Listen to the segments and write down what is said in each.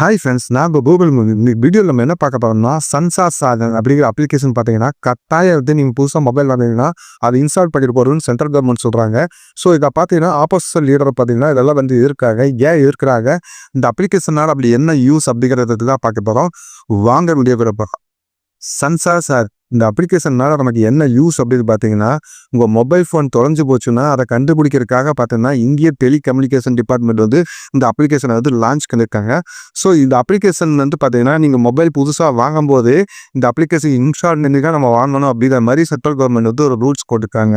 Hi friends நான் இப்போ Google வீடியோவில் நம்ம என்ன பார்க்க போகிறோம்னா சன்சார் சாதன் அப்படிங்கிற அப்ளிகேஷன் பார்த்தீங்கன்னா கட்டாயம் வந்து நீங்கள் புதுசாக மொபைல் வாங்கினீங்கன்னா அது இன்ஸ்டால் பண்ணிட்டு போகிறோம்னு சென்ட்ரல் கவர்மெண்ட் சொல்கிறாங்க ஸோ இதை பார்த்தீங்கன்னா ஆப்போசிட் லீடர் பார்த்தீங்கன்னா இதெல்லாம் வந்து இருக்காங்க. ஏன் இருக்கிறாங்க? இந்த அப்ளிகேஷனால் அப்படி என்ன யூஸ் அப்படிங்கிறத தான் பார்க்க போகிறோம் வாங்க வீடியோ கூட போகிறோம் சன்சார் சார். இந்த அப்ளிகேஷன்னால நமக்கு என்ன யூஸ் அப்படின்னு பார்த்தீங்கன்னா உங்கள் மொபைல் ஃபோன் தொலைஞ்சு போச்சுன்னா அதை கண்டுபிடிக்கிறதுக்காக பார்த்தீங்கன்னா இந்திய டெலிகம்யூனிகேஷன் டிபார்ட்மெண்ட் வந்து இந்த அப்ளிகேஷனை வந்து லான்ச் பண்ணியிருக்காங்க. ஸோ இந்த அப்ளிகேஷன் வந்து பார்த்தீங்கன்னா நீங்கள் மொபைல் புதுசாக வாங்கும்போது இந்த அப்ளிகேஷன் இன்ஸ்டால் பண்ணி தான் நம்ம வாங்கணும் அப்படிங்கிற மாதிரி சென்ட்ரல் கவர்மெண்ட் வந்து ஒரு ரூல்ஸ் போட்டிருக்காங்க.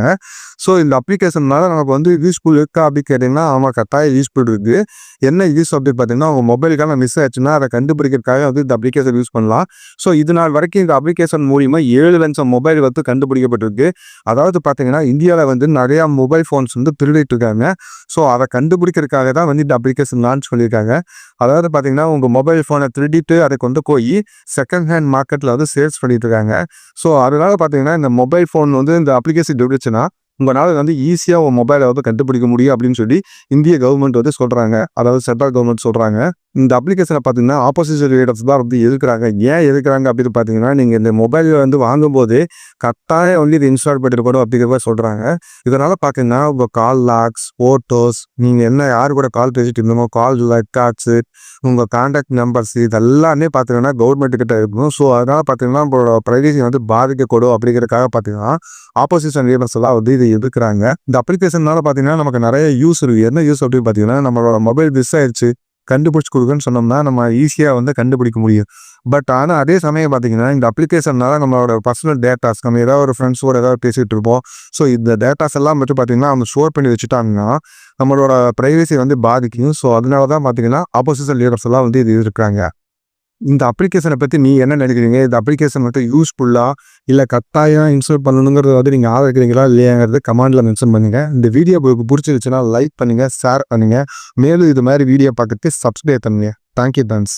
ஸோ இந்த அப்ளிகேஷன்னால நமக்கு வந்து யூஸ்ஃபுல் இருக்கா அப்படின்னு கேட்டிங்கன்னா ஆமாம் கட்டாயம் யூஸ்ஃபுல் இருக்குது என்ன யூஸ் அப்படின்னு பார்த்தீங்கன்னா உங்கள் மொபைலுக்கான மிஸ் ஆச்சுன்னா அதை கண்டுபிடிக்கிறதுக்காக வந்து இந்த அப்ளிகேஷன் யூஸ் பண்ணலாம். ஸோ இது நாள் வரைக்கும் இந்த அப்ளிகேஷன் மூலிமா ஏழு லட்சம் மொபைல் வந்து கண்டுபிடிக்கப்பட்டிருக்கு. அதாவது பார்த்தீங்கன்னா இந்தியாவில் வந்து நிறையா மொபைல் ஃபோன்ஸ் வந்து திருடிட்டு இருக்காங்க ஸோ அதை கண்டுபிடிக்கிறதுக்காக தான் வந்து இந்த அப்ளிகேஷன் லான்ச் பண்ணியிருக்காங்க. அதாவது பார்த்தீங்கன்னா உங்கள் மொபைல் ஃபோனை திருடிட்டு அதை கொண்டு போய் செகண்ட் ஹேண்ட் மார்க்கெட்டில் வந்து சேல்ஸ் பண்ணிட்டு இருக்காங்க ஸோ அதனால பார்த்தீங்கன்னா இந்த மொபைல் ஃபோன் வந்து இந்த அப்ளிகேஷன் திருடிச்சுன்னா உங்களால் வந்து ஈஸியாக உங்கள் மொபைலை வந்து கண்டுபிடிக்க முடியும் அப்படின்னு சொல்லி இந்திய கவர்மெண்ட் வந்து சொல்கிறாங்க அதாவது சென்ட்ரல் கவர்மெண்ட் சொல்கிறாங்க இந்த அப்ளிகேஷனை பார்த்தீங்கன்னா ஆப்போசிட் ரீடர்ஸ் தான் வந்து எதுக்குறாங்க ஏன் எதுக்குறாங்க அப்படின்னு பார்த்தீங்கன்னா நீங்கள் இந்த மொபைல் வந்து வாங்கும்போது கட்டாயம் வந்து இது இன்ஸ்டால் பண்ணிருக்கணும் அப்படிங்கிற மாதிரி சொல்கிறாங்க இதனால் பார்த்தீங்கன்னா உங்கள் கால் லாக்ஸ் ஃபோட்டோஸ் நீங்கள் என்ன யார் கூட கால் பேசிட்டு இருந்தோமோ கால் ரெக்கார்ட்ஸு உங்கள் கான்டாக்ட் நம்பர்ஸ் இதெல்லாமே பார்த்தீங்கன்னா கவர்மெண்ட் கிட்ட இருக்கும். ஸோ அதனால் பார்த்தீங்கன்னா உங்களோட ப்ரைவசி வந்து பாதிக்கக்கூடும் அப்படிங்கிறதுக்காக பார்த்தீங்கன்னா ஆப்போசிஷன் ரீடர்ஸ் எல்லாம் வந்து இது இருக்கிறாங்க இந்த அப்ளிகேஷனால பார்த்தீங்கன்னா நமக்கு நிறைய யூஸ் இருக்குது என்ன யூஸ் அப்படின்னு பார்த்தீங்கன்னா நம்மளோட மொபைல் மிஸ் ஆயிடுச்சு கண்டுபிடிச்சி கொடுக்குன்னு சொன்னோம்னா நம்ம ஈஸியாக வந்து கண்டுபிடிக்க முடியும். பட் ஆனால் அதே சமயம் பார்த்தீங்கன்னா இந்த அப்ளிகேஷன்னால நம்மளோட பர்சனல் டேட்டாஸ் நம்ம ஏதாவது ஒரு ஃப்ரெண்ட்ஸோடு ஏதாவது பேசிகிட்டு இருப்போம். ஸோ இந்த டேட்டாஸ் எல்லாம் மட்டும் பார்த்தீங்கன்னா அவங்க ஸ்டோர் பண்ணி வச்சுட்டாங்கன்னா நம்மளோட ப்ரைவசி வந்து பாதிக்கும். ஸோ அதனால தான் பார்த்தீங்கன்னா ஆப்போசிஷன் லீடர்ஸ் எல்லாம் வந்து இது இருக்காங்க இந்த அப்ளிகேஷனை பற்றி நீ என்ன நினைக்கிறீங்க? இந்த அப்ளிகேஷன் மட்டும் யூஸ்ஃபுல்லாக இல்லை கட்டாயம் இன்ஸ்டால் பண்ணணுங்கிறத வந்து நீங்கள் ஆதரிக்கிறீங்களா? இல்லையாங்கிறது கமெண்டில் மென்ஷன் பண்ணுங்கள் இந்த வீடியோ உங்களுக்கு பிடிச்சிருச்சுன்னா லைக் பண்ணுங்கள் ஷேர் பண்ணுங்கள் மேலும் இது மாதிரி வீடியோ பார்க்கறதுக்கு சப்ஸ்கிரைப் பண்ணுங்க. Thank you thanks